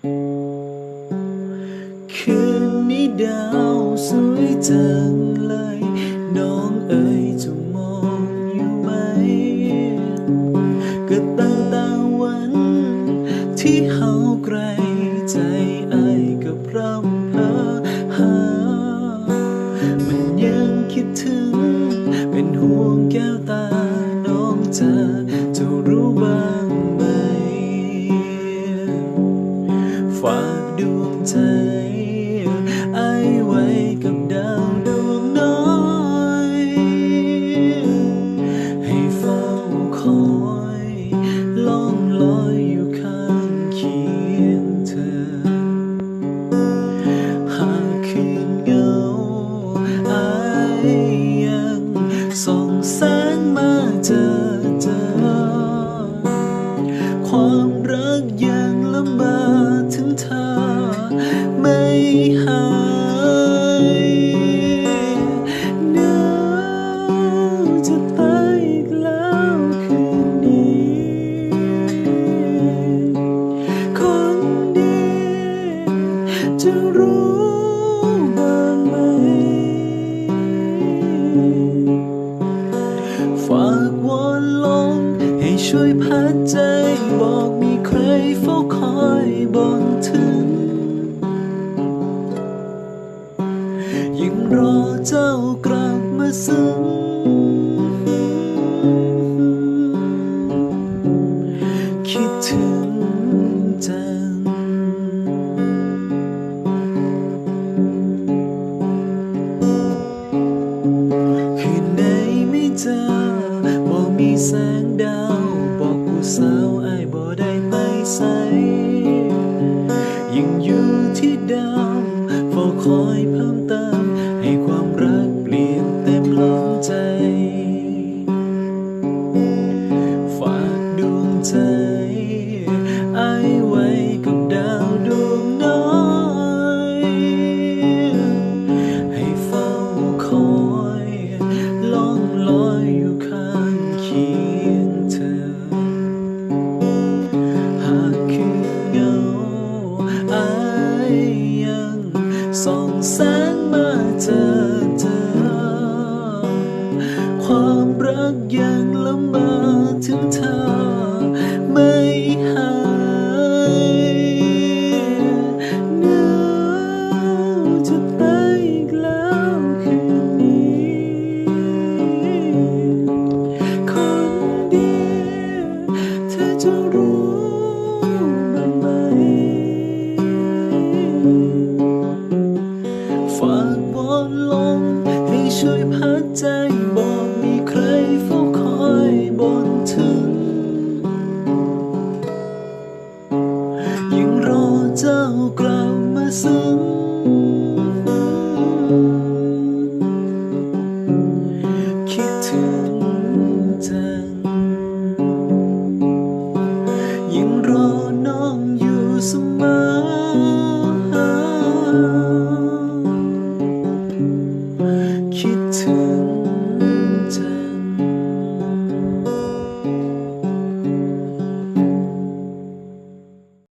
คืนนี้ดาวสวยจังเลย น้องเอ๋ยจะมองอยู่ไหม ก็ตั้งแต่วันที่เฮา หายหนาวจะตายอีกแล้วคืนนี้ คนดีจะรู้บ้างไหม ฝากวอนลมให้ช่วยพัดใจบอกมีใครเฝ้าคอย ซึ้งคิดถึงจังคืนไหนไม่เจอบ่มีแสงดาวบอกผู้สาวไอ้ายบ่ได้ไปใสยังอยู่ที่เดาางมาเจอเธอามาซึ้คิดถึงจังยังรอน้องอยู่เสมอ